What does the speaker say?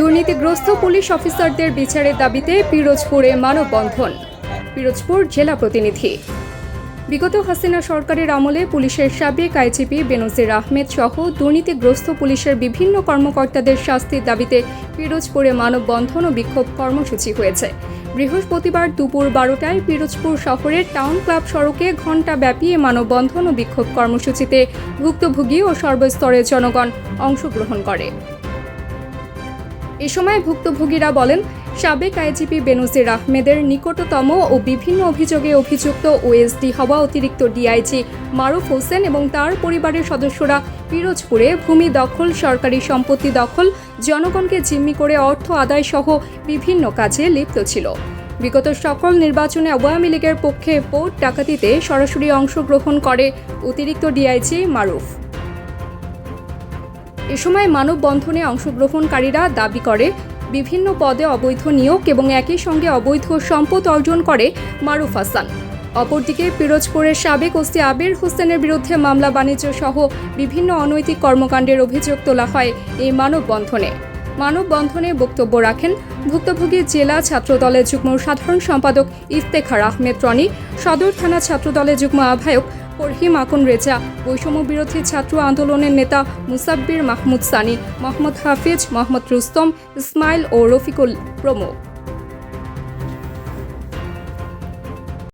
দুর্নীতিগ্রস্ত পুলিশ অফিসারদের বিচারের দাবিতে পিরোজপুরে মানববন্ধন। পিরোজপুর জেলা প্রতিনিধি। বিগত হাসিনা সরকারের আমলে পুলিশের সাবেক আইজিপি বেনজির আহমেদ সহ দুর্নীতিগ্রস্ত পুলিশের বিভিন্ন কর্মকর্তাদের শাস্তির দাবিতে পিরোজপুরে মানববন্ধন ও বিক্ষোভ কর্মসূচি হয়েছে। বৃহস্পতিবার দুপুর বারোটায় পিরোজপুর শহরের টাউন ক্লাব সড়কে ঘণ্টাব্যাপী এ মানববন্ধন ও বিক্ষোভ কর্মসূচিতে ভুক্তভোগী ও সর্বস্তরের জনগণ অংশগ্রহণ করে। এ সময় ভুক্তভোগীরা বলেন, সাবেক আইজিপি বেনজির আহমেদের নিকটতম ও বিভিন্ন অভিযোগে অভিযুক্ত ওএসডি হওয়া অতিরিক্ত ডিআইজি মারুফ হোসেন এবং তার পরিবারের সদস্যরা পিরোজপুরে ভূমি দখল, সরকারি সম্পত্তি দখল, জনগণকে জিম্মি করে অর্থ আদায় সহ বিভিন্ন কাজে লিপ্ত ছিল। বিগত সকল নির্বাচনে আওয়ামী লীগের পক্ষে ভোট ডাকাতিতে সরাসরি অংশগ্রহণ করে অতিরিক্ত ডিআইজি মারুফ। এ সময় মানববন্ধনে অংশগ্রহণকারীরা দাবি করে, বিভিন্ন পদে অবৈধ নিয়োগ এবং একই সঙ্গে অবৈধ সম্পদ অর্জন করে মারুফ হাসান। অপরদিকে পিরোজপুরের সাবেক ওসি আবির হোসেনের বিরুদ্ধে মামলা বাণিজ্য সহ বিভিন্ন অনৈতিক কর্মকাণ্ডের অভিযোগ তোলা হয় এই মানববন্ধনে। মানববন্ধনে বক্তব্য রাখেন ভুক্তভোগী জেলা ছাত্রদলের যুগ্ম সাধারণ সম্পাদক ইফতেখার আহমেদ রনি, সদর থানা ছাত্রদলের যুগ্ম আহ্বায়ক ফরহিম আকন রেজা, বৈষম্য বিরোধী ছাত্র আন্দোলনের নেতা মুসাব্বির মাহমুদ সানি মোহাম্মদ হাফিজ মোহাম্মদ রুস্তম, ইসমাইল ও রফিকুল প্রমুখ।